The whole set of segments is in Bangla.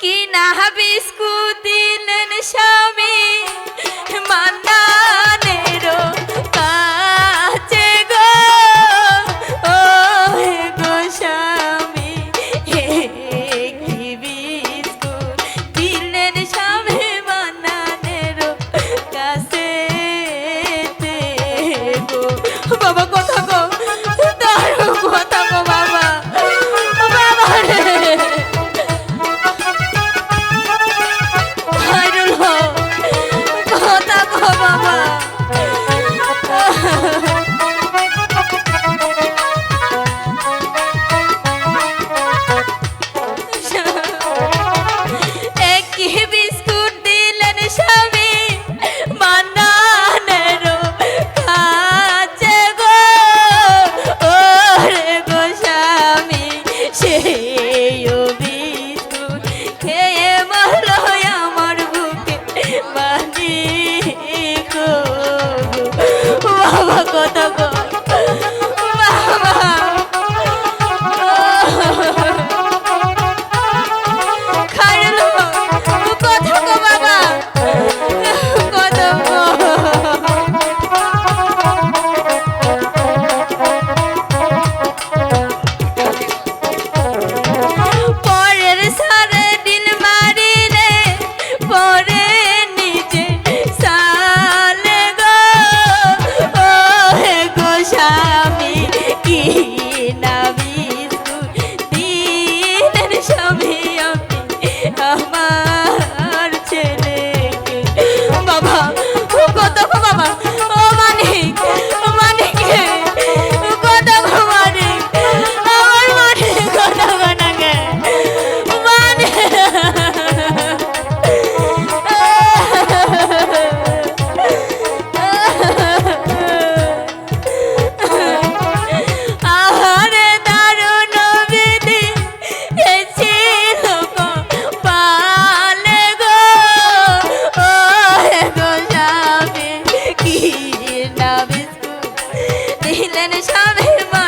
কি না বিস্কুট দিলেন স্বামী মান্নানেরও হইলেন স্বামীর মা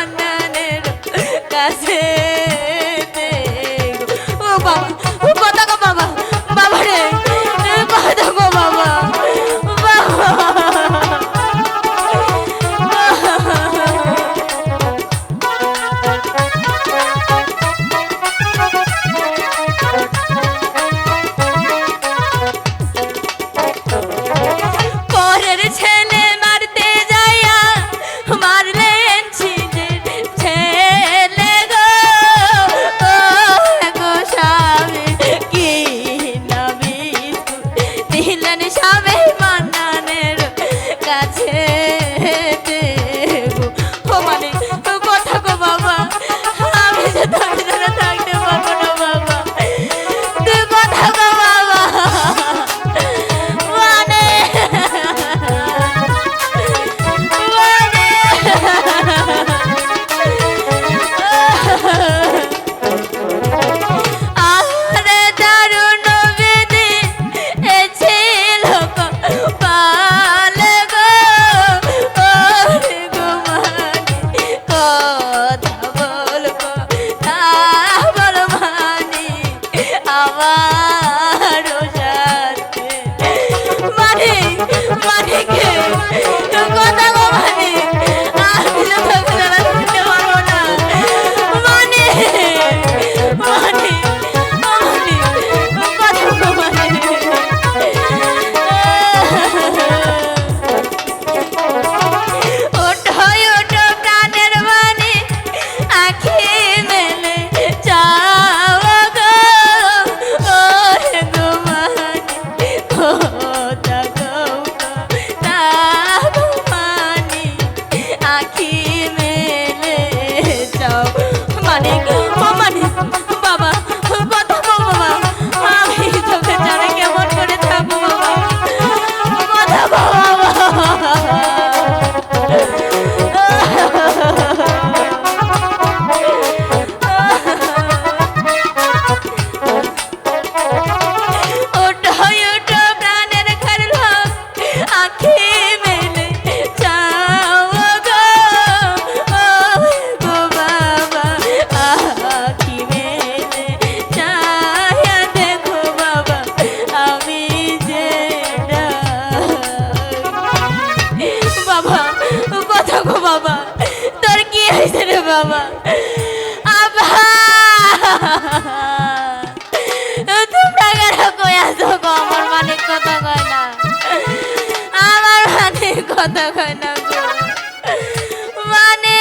গো? আমার মানে কথা কয় না। মানে কথা কয় না মানে